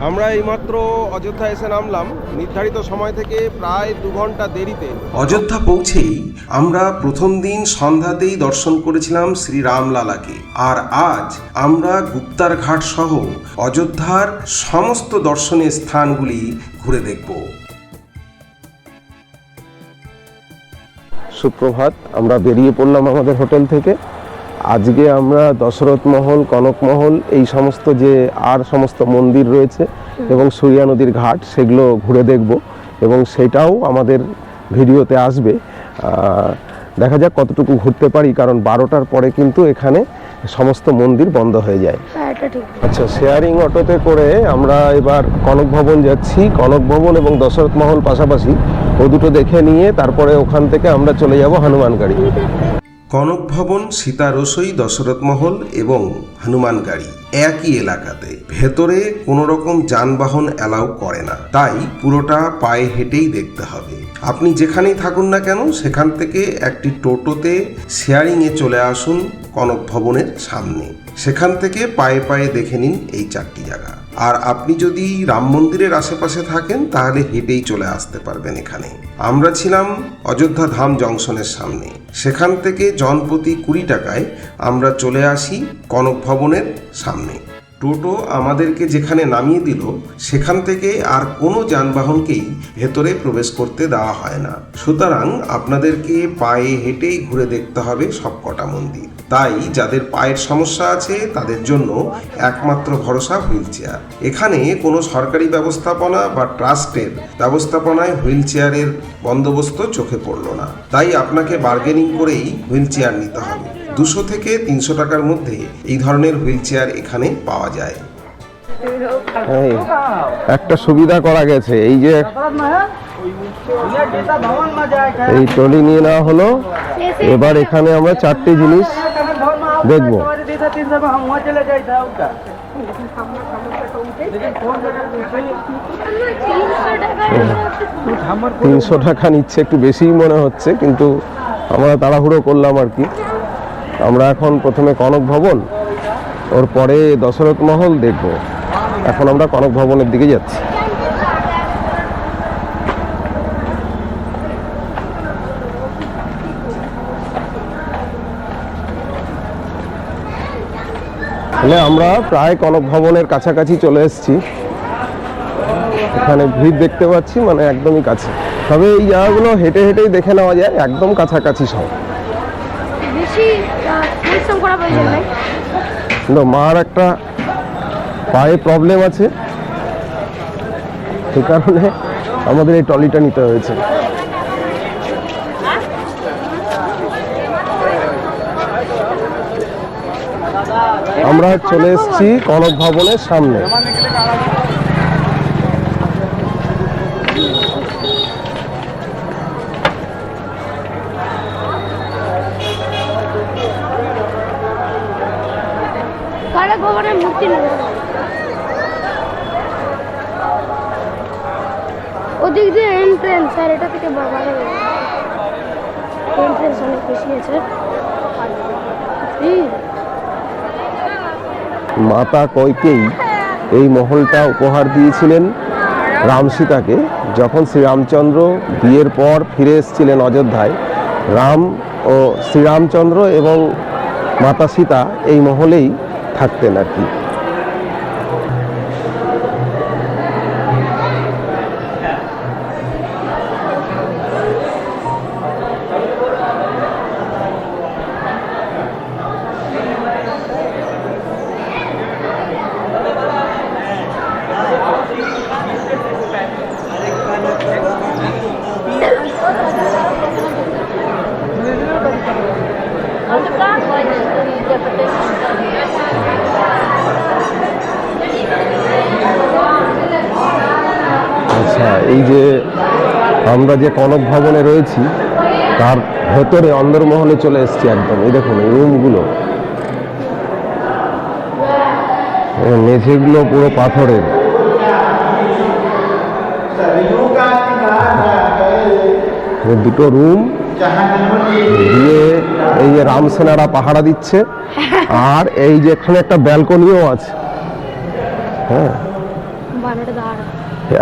আমরা এইমাত্র অযোধ্যা এসে নামলাম। নির্ধারিত সময় থেকে প্রায় দু ঘণ্টা দেরিতে। অযোধ্যা পৌঁছেই আমরা প্রথম দিন সন্ধ্যাতেই দর্শন করেছিলাম শ্রী রামলালাকে আর আজ আমরা গুপ্তার ঘাট সহ অযোধ্যার সমস্ত দর্শনীয় স্থানগুলি ঘুরে দেখব। সুপ্রভাত আমরা বেরিয়ে পড়লাম আমাদের হোটেল থেকে। আজকে আমরা দশরথ মহল কনক মহল এই সমস্ত যে আর সমস্ত মন্দির রয়েছে এবং সূর্যা নদীর ঘাট সেগুলো ঘুরে দেখব এবং সেটাও আমাদের ভিডিওতে আসবে। দেখা যাক কতটুকু ঘুরতে পারি কারণ বারোটার পরে কিন্তু এখানে সমস্ত মন্দির বন্ধ হয়ে যায়। হ্যাঁ আচ্ছা শেয়ারিং অটোতে করে আমরা এবার কনক ভবন যাচ্ছি। কনক ভবন এবং দশরথ মহল পাশাপাশি ও দুটো দেখে নিয়ে তারপরে ওখান থেকে আমরা চলে যাব হনুমানগাড়ি। কনক ভবন সীতা রসই দশরথ মহল এবং হনুমান গাড়ি একই এলাকাতে। ভেতরে কোনো রকম যানবাহন অ্যালাউ করে না। তাই পুরোটা পায়ে হেঁটেই দেখতে হবে। আপনি যেখানেই থাকুন না কেন, সেখান থেকে একটি টোটোতে শেয়ারিংয়ে চলে আসুন কনক ভবনের সামনে। সেখান থেকে পায়ে পায়ে দেখে নিন এই চারটি জায়গা। আর আপনি যদি রাম মন্দিরের আশেপাশে থাকেন, তাহলে হেঁটেই চলে আসতে পারবেন এখানে। আমরা ছিলাম অযোধ্যা ধাম জংশনের সামনে। সেখান থেকে জনপ্রতি কুড়ি টাকায় আমরা চলে আসি কনক ভবনের সামনে। টোটো আমাদেরকে যেখানে নামিয়ে দিল, সেখান থেকে আর কোনো যানবাহনকেই ভেতরে প্রবেশ করতে দেওয়া হয় না। সুতরাং আপনাদেরকে পায়ে হেঁটেই ঘুরে দেখতে হবে সবকটা মন্দির। তাই যাদের পায়ের সমস্যা আছে, তাদের জন্য একমাত্র ভরসা হুইল চেয়ার এখানে কোনো সরকারি ব্যবস্থাপনা বা ট্রাস্টের ব্যবস্থাপনায় হুইল চেয়ারের বন্দোবস্ত চোখে পড়ল না। তাই আপনাকে বার্গেনিং করেই হুইল চেয়ার নিতে হবে। দুশো থেকে তিনশো টাকার মধ্যে এই ধরনের হুইল চেয়ার এখানে পাওয়া যায়। একটা সুবিধা করা গেছে, এই যে এই ট্রলি নিয়ে নেওয়া হলো। এবার এখানে আমরা চারটি জিনিস দেখব। তিনশো টাকা নিচ্ছে, একটু বেশিই মনে হচ্ছে, কিন্তু আমরা তাড়াহুড়ো করলাম আর কি। আমরা এখন প্রথমে কনক ভবন, ওর পরে দশরথ মহল দেখব। এখন আমরা কনক ভবনের দিকে যাচ্ছি। তাহলে আমরা প্রায় কনক ভবনের কাছাকাছি চলে এসেছি। এখানে ভিড় দেখতে পাচ্ছি মানে একদমই কাছে। তবে এই জায়গাগুলো হেঁটে হেঁটেই দেখে নেওয়া যায়, একদম কাছাকাছি সব। পরিশ্রম করা প্রয়োজন নাই কিন্তু মার একটা পায়ে প্রবলেম আছে। সেই কারণে আমাদের এই ট্রলিটা নিতে হয়েছে। আমরা চলে এসেছি কনক ভবনের সামনে। মূর্তি ওদিক দিয়ে এন্ট্রেন্স এটা থেকে এন্ট্রেন্স অনেক আছে। মাতা কয়কেই এই মহলটা উপহার দিয়েছিলেন রাম সীতাকে যখন শ্রীরামচন্দ্র বিয়ের পর ফিরে এসেছিলেন অযোধ্যায়, রাম ও শ্রীরামচন্দ্র এবং মাতা সীতা এই মহলেই থাকতেন আর কি। এই যে আমরা যে কনক ভবনে রয়েছি, তার ভেতরে অন্দরমহলে চলে এসেছি একদম। এই দেখুন, এই রুমগুলো। মেঝেগুলো পুরো পাথরের। দুটো রুম। দিয়ে এই যে রামসেনারা পাহারা দিচ্ছে। আর এই যে এখানে একটা ব্যালকনিও আছে। হ্যাঁ।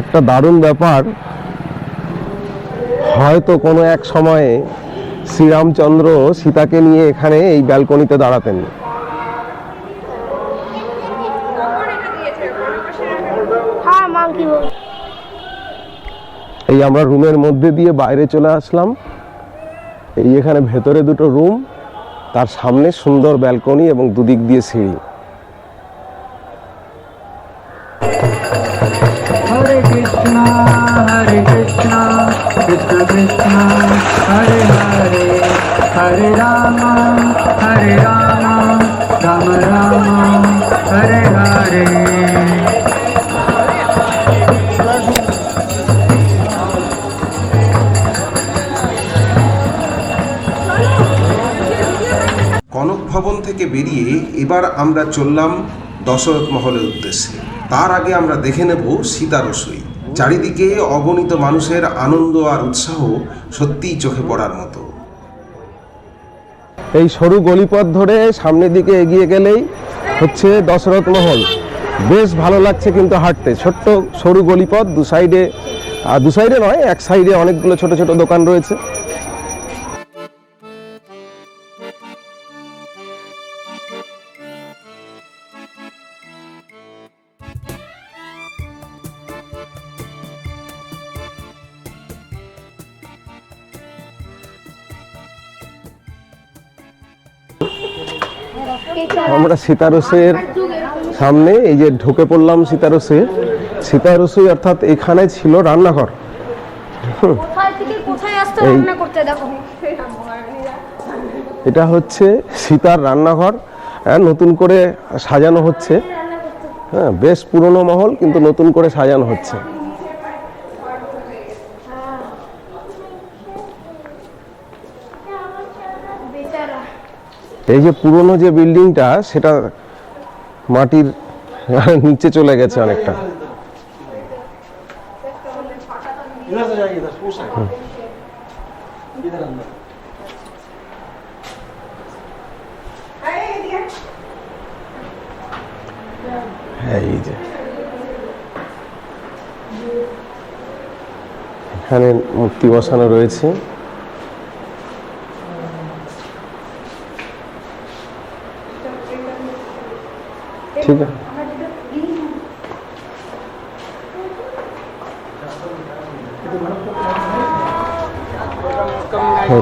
একটা দারুণ ব্যাপার হয়তো কোনো এক সময়ে শ্রীরামচন্দ্র সীতাকে নিয়ে এখানে এই ব্যালকনিতে দাঁড়াতেন। হ্যাঁ এই আমরা রুমের মধ্যে দিয়ে বাইরে চলে আসলাম। এই এখানে ভেতরে দুটো রুম তার সামনে সুন্দর ব্যালকনি এবং দুদিক দিয়ে সিঁড়ি। Krishna, Krishna Krishna, Hare Hare, Hare Rama, Hare Rama, Rama Rama, Hare Hare. Kanak ভবন থেকে বেরিয়ে এবার আমরা চললাম দশরথ মহলের উদ্দেশ্যে তার আগে আমরা দেখে নেব সীতা রসই চারিদিকে অগণিত মানুষের আনন্দ আর উৎসাহ সত্যিই চোখে পড়ার মতো। এই সরু গলিপথ ধরে সামনের দিকে এগিয়ে গেলেই হচ্ছে দশরথ মহল। বেশ ভালো লাগছে কিন্তু হাঁটতে। ছোট্ট সরু গলিপথ দু সাইডে দু সাইডে নয়, এক সাইডে অনেকগুলো ছোট ছোট দোকান রয়েছে। সীতারসের সামনে এই যে ঢুকে পড়লাম সীতারসে সীতারসই অর্থাৎ এখানে ছিল রান্নাঘর। এটা হচ্ছে সীতার রান্নাঘর হ্যাঁ নতুন করে সাজানো হচ্ছে। হ্যাঁ বেশ পুরনো মহল কিন্তু নতুন করে সাজানো হচ্ছে। এই যে পুরনো যে বিল্ডিংটা সেটা মাটির নিচে চলে গেছে অনেকটা। হ্যাঁ, এখানে মূর্তি বসানো রয়েছে। ঠিক আছে।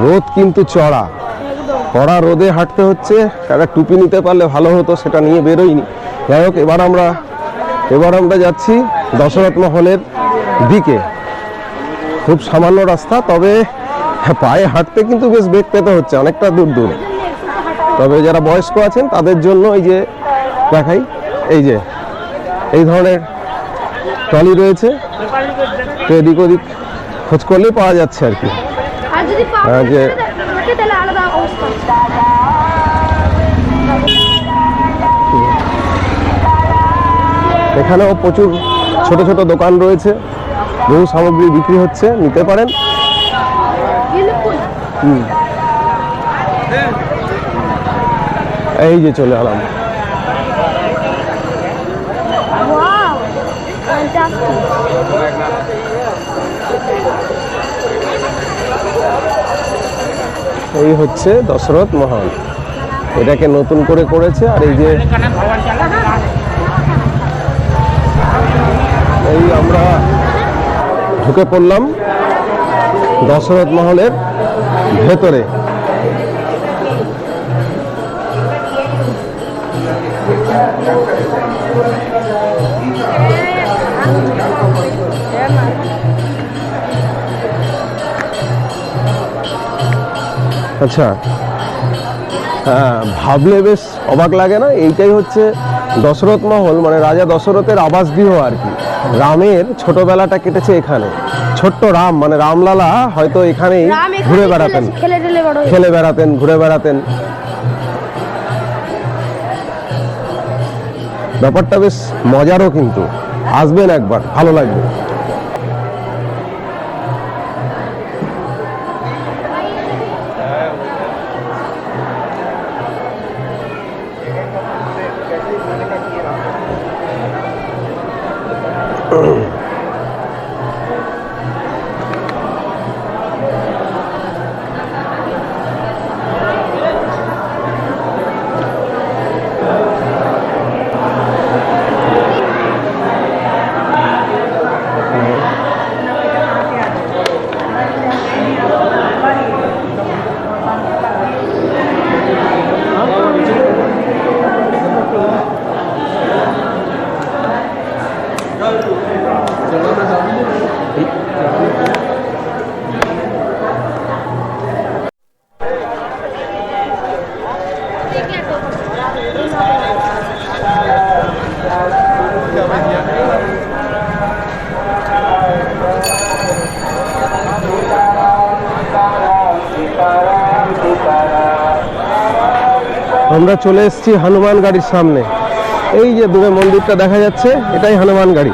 রোদ কিন্তু চড়া। কড়া রোদে হাঁটতে হচ্ছে। একটা টুপি নিতে পারলে ভালো হতো, সেটা নিয়ে বেরোইনি। যাই হোক, এবার আমরা এবার আমরা যাচ্ছি দশরথ মহলের দিকে। খুব সামান্য রাস্তা, তবে পায়ে হাঁটতে কিন্তু বেশ বেগ পেতে হচ্ছে, অনেকটা দূর দূর। তবে যারা বয়স্ক আছেন, তাদের জন্য এই যে দেখাই এই যে এই ধরনের ট্রলি রয়েছে। তো এদিক ওদিক খোঁজ করলেই পাওয়া যাচ্ছে আর কি। যে- এখানেও প্রচুর ছোট ছোট দোকান রয়েছে। বহু সামগ্রী বিক্রি হচ্ছে নিতে পারেন। এই যে চলে এলাম। এই হচ্ছে দশরথ মহল এটাকে নতুন করে করেছে আর এই যে এই আমরা ঢুকে পড়লাম দশরথ মহলের ভেতরে। আচ্ছা। ভাবলে বেশ অবাক লাগে না? এইটাই হচ্ছে দশরথ মহল মানে রাজা দশরথের আবাস গৃহ আর কি। রামের ছোটবেলাটা কেটেছে এখানে। ছোট্ট রাম মানে রামলালা হয়তো এখানেই ঘুরে বেড়াতেন। খেলে বেড়াতেন ঘুরে বেড়াতেন। ব্যাপারটা বেশ মজারও কিন্তু। আসবেন একবার ভালো লাগবে। আমরা চলে এসেছি হনুমান গাড়ির সামনে। এই যে দূরে মন্দিরটা দেখা যাচ্ছে, এটাই হনুমান গাড়ি।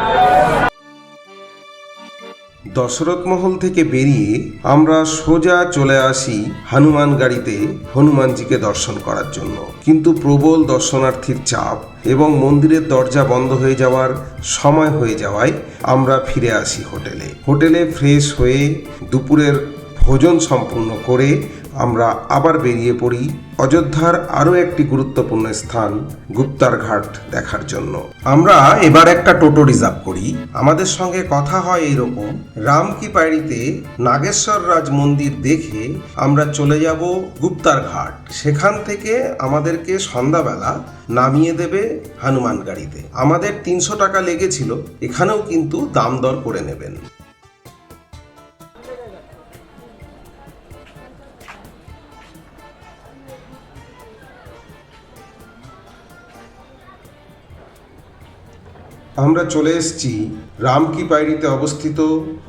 দশরথ মহল থেকে বেরিয়ে আমরা সোজা চলে আসি হনুমান গাড়িতে হনুমানজিকে দর্শন করার জন্য। কিন্তু প্রবল দর্শনার্থীর চাপ এবং মন্দিরের দরজা বন্ধ হয়ে যাওয়ার সময় হয়ে যাওয়ায় আমরা ফিরে আসি হোটেলে। হোটেলে ফ্রেশ হয়ে দুপুরের ভোজন সম্পূর্ণ করে আমরা আবার বেরিয়ে পড়ি অযোধ্যার আরও একটি গুরুত্বপূর্ণ স্থান, গুপ্তার ঘাট দেখার জন্য। আমরা এবার একটা টোটো রিজার্ভ করি। আমাদের সঙ্গে কথা হয় এইরকম। রাম কি পায়রিতে নাগেশ্বর রাজ মন্দির দেখে আমরা চলে যাব গুপ্তার ঘাট। সেখান থেকে আমাদেরকে সন্ধ্যাবেলা নামিয়ে দেবে হনুমান গাড়িতে। আমাদের তিনশো টাকা লেগেছিল। এখানেও কিন্তু দাম দর করে নেবেন। আমরা চলে এসেছি রামকি পায়রিতে অবস্থিত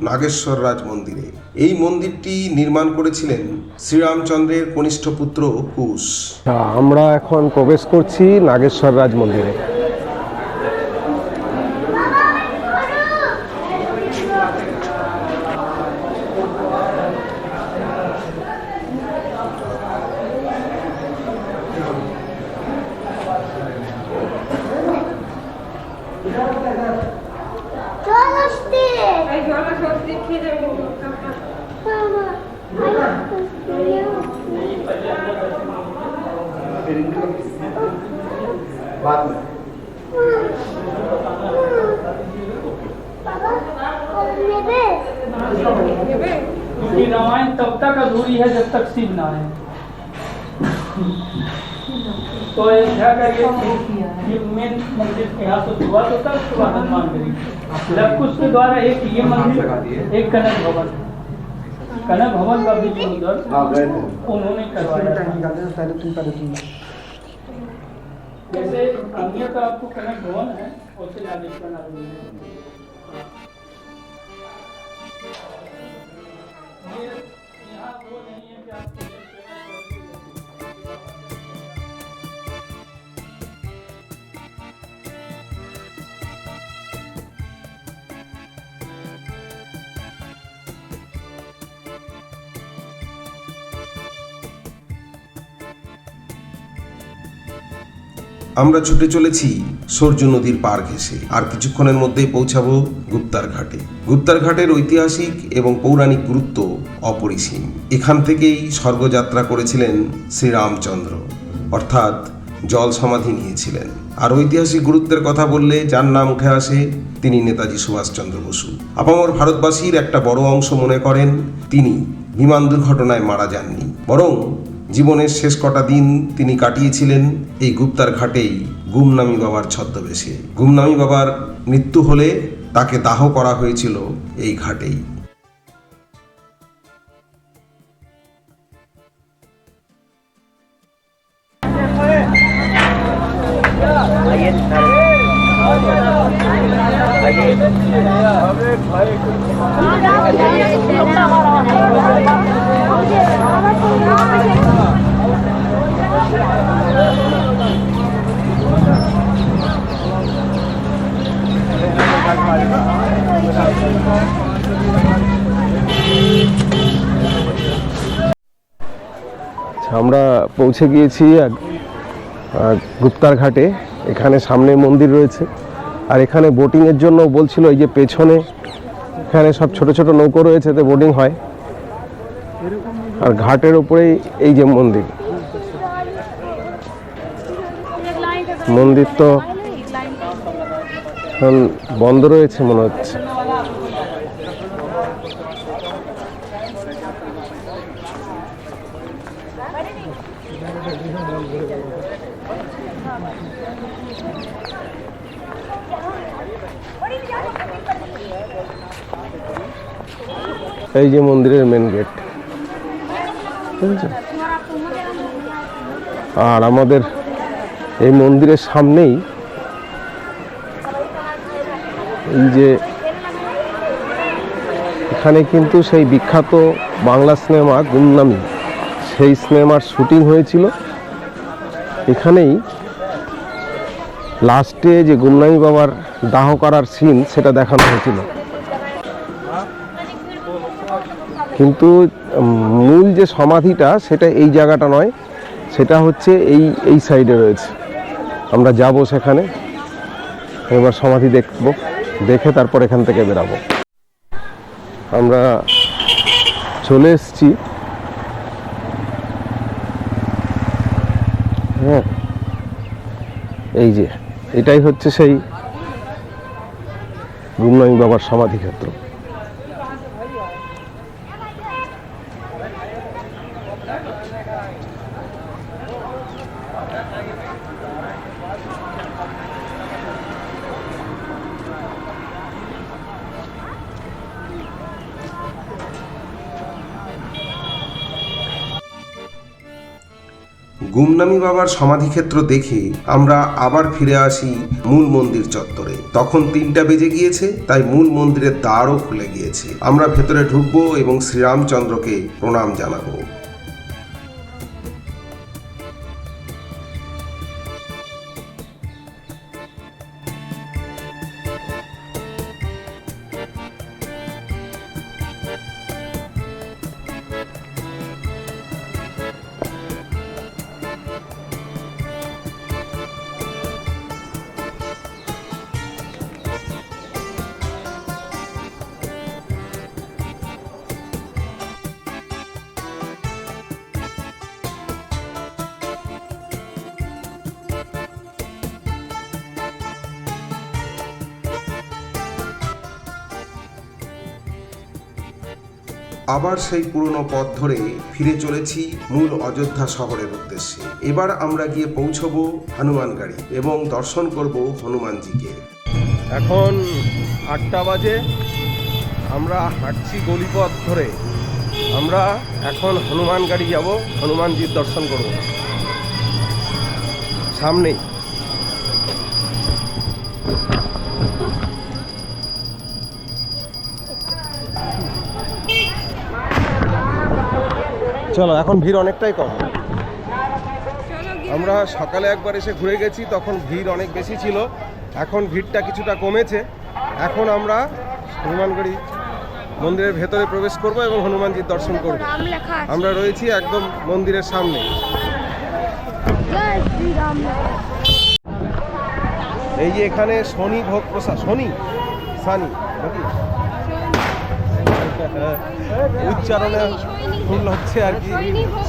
নাগেশ্বর রাজ মন্দিরে। এই মন্দিরটি নির্মাণ করেছিলেন শ্রীরামচন্দ্রের কনিষ্ঠ পুত্র কুশ। আমরা এখন প্রবেশ করছি নাগেশ্বর রাজ মন্দিরে। आए तो का मेन मंदिर यहाँ से शुरुआत होता है उसके बाद हनुमान लवकुश के द्वारा एक ये मंदिर एक कनक भवन कनक भवन का भी जो उधर उन्होंने करवाया जैसे अन्य का आपको कनक भवन है वैसे नागेश्वर है। ये यहाँ वो है कि আমরা ছুটে চলেছি সূর্য নদীর পার ঘেঁষে। আর কিছুক্ষণের মধ্যেই পৌঁছাবো গুপ্তার ঘাটে। গুপ্তার ঘাটের ঐতিহাসিক এবং পৌরাণিক গুরুত্ব অপরিসীম। এখান থেকেই স্বর্গযাত্রা করেছিলেন শ্রীরামচন্দ্র। অর্থাৎ জল সমাধি নিয়েছিলেন। আর ঐতিহাসিক গুরুত্বের কথা বললে যার নাম উঠে আসে তিনি নেতাজি সুভাষচন্দ্র বসু। আপামর ভারতবাসীর একটা বড় অংশ মনে করেন তিনি বিমান দুর্ঘটনায় মারা যাননি। বরং জীবনের শেষ কটা দিন তিনি কাটিয়েছিলেন এই গুপ্তার ঘাটেই গুমনামি বাবার ছদ্মবেশে গুমনামি বাবার মৃত্যু হলে তাকে দাহ করা হয়েছিল এই ঘাটেই আচ্ছা, আমরা পৌঁছে গিয়েছি গুপ্তার ঘাটে। এখানে সামনে মন্দির রয়েছে। আর এখানে বোটিংয়ের জন্য বলছিল, এই যে পেছনে এখানে সব ছোট ছোট নৌকো রয়েছে, এতে বোটিং হয়। আর ঘাটের ওপরেই এই যে মন্দির। মন্দির তো এখন বন্ধ রয়েছে মনে হচ্ছে। এই যে মন্দিরের মেন গেট আর আমাদের এই মন্দিরের সামনেই এই যে এখানে কিন্তু সেই বিখ্যাত বাংলা সিনেমা গুমনামি, সেই সিনেমার শুটিং হয়েছিল। এখানেই লাস্টে যে গুমনামি বাবার দাহ করার সিন সেটা দেখানো হয়েছিল। কিন্তু মূল যে সমাধিটা সেটা এই জায়গাটা নয়, সেটা হচ্ছে এই এই সাইডে রয়েছে। আমরা যাব সেখানে। এবার সমাধি দেখব। দেখে তারপর এখান থেকে বেরাবো। আমরা চলে এসছি। হ্যাঁ এই যে, এটাই হচ্ছে সেই গুমনামি বাবার সমাধি গুমনামি বাবার সমাধিক্ষেত্র দেখে আমরা আবার ফিরে আসি মূল মন্দির চত্বরে। তখন তিনটা বেজে গিয়েছে, তাই মূল মন্দিরের দ্বারও খুলে গিয়েছে। আমরা ভেতরে ঢুকবো এবং শ্রীরামচন্দ্রকে প্রণাম জানাব। আবার সেই পুরনো পথ ধরে ফিরে চলেছি মূল অযোধ্যা শহরের উদ্দেশ্যে। এবার আমরা গিয়ে পৌঁছবো হনুমানগাড়ি এবং দর্শন করব হনুমানজিকে। এখন আটটা বাজে, আমরা হাঁটছি গলিপথ ধরে। আমরা এখন হনুমান গাড়ি যাব, হনুমানজির দর্শন করব। সামনেই। চলো এখন ভিড় অনেকটাই কম। আমরা সকালে একবার এসে ঘুরে গেছি তখন ভিড় অনেক বেশি ছিল। এখন ভিড়টা কিছুটা কমেছে। এখন আমরা হনুমানগড়ি মন্দিরের ভেতরে প্রবেশ করব এবং হনুমানজির দর্শন করব। আমরা রয়েছি একদম মন্দিরের সামনে। এই যে এখানে শনি ভোগ প্রসাদ শনি সানি নাকি? উচ্চারণে ভুল হচ্ছে আর কি।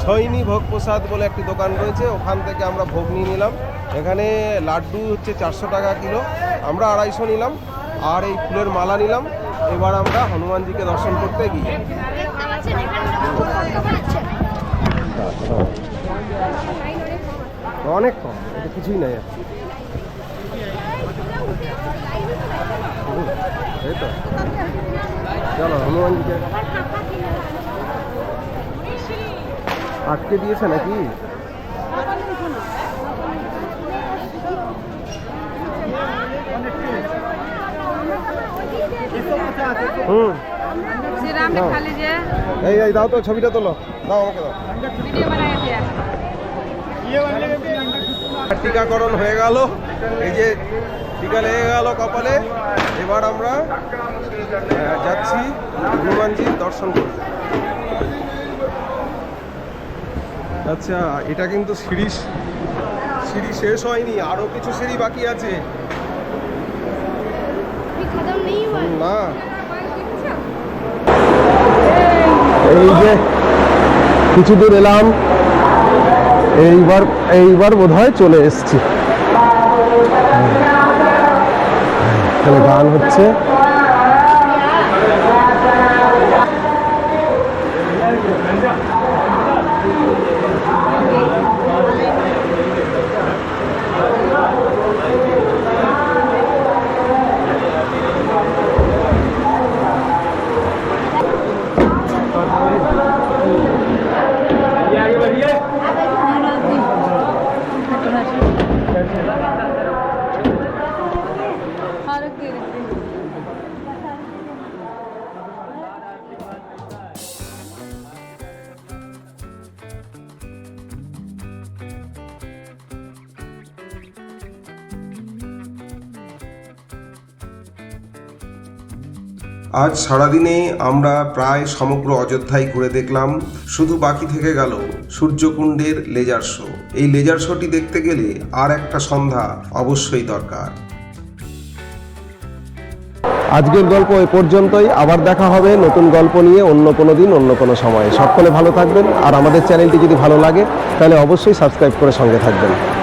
সৈনী ভোগ প্রসাদ বলে একটি দোকান রয়েছে, ওখান থেকে আমরা ভোগ নিয়ে নিলাম। এখানে লাড্ডু হচ্ছে চারশো টাকা কিলো। আমরা আড়াইশো নিলাম, আর এই ফুলের মালা নিলাম। এবার আমরা হনুমানজিকে দর্শন করতে গিয়ে অনেক কম, এটা কিছুই নাই এই তো। চলো হনুমানজিকে। আটকে দিয়েছে নাকি? হুম। এই এই দাও তো ছবিটা তোলো। দাও আমাকে দাও। টিকাকরণ হয়ে গেল। এই যে টিকা লেগে গেল কপালে। এবার আমরা যাচ্ছি হনুমানজির দর্শন করতে। আচ্ছা এটা কিন্তু সিঁড়ি সিঁড়ি শেষ হয়নি আরও কিছু সিঁড়ি বাকি আছে। না। এই যে কিছু দূর এলাম। এইবার এইবার বোধহয় চলে এসছি। এখানে গান হচ্ছে। আজ সারাদিনে আমরা প্রায় সমগ্র অযোধ্যায় ঘুরে দেখলাম, শুধু বাকি থেকে গেল সূর্যকুণ্ডের লেজার শো এই লেজার শোটি দেখতে গেলে আর একটা সন্ধ্যা অবশ্যই দরকার। আজকের গল্প এ পর্যন্তই। আবার দেখা হবে নতুন গল্প নিয়ে অন্য কোনো দিন, অন্য কোনো সময়ে। সকলে ভালো থাকবেন। আর আমাদের চ্যানেলটি যদি ভালো লাগে, তাহলে অবশ্যই সাবস্ক্রাইব করে সঙ্গে থাকবেন।